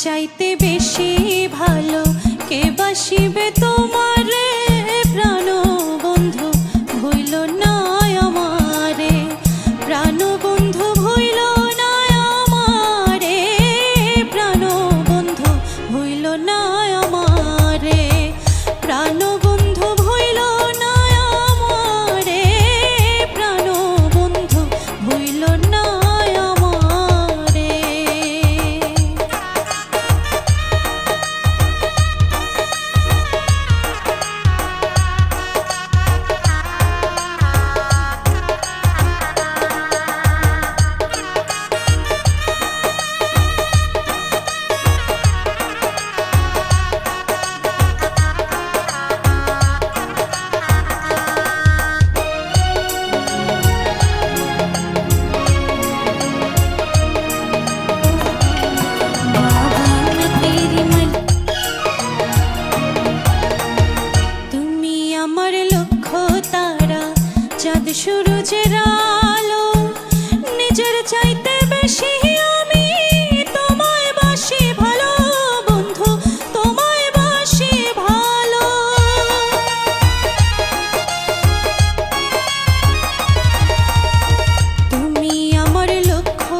চাইতে বেশি ভালো কে বাসিবে তোমার সূরজের আলো নিজের চাইতে বেশি বন্ধু ভালো। তুমি আমার লক্ষ্য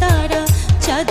তারা চাঁদ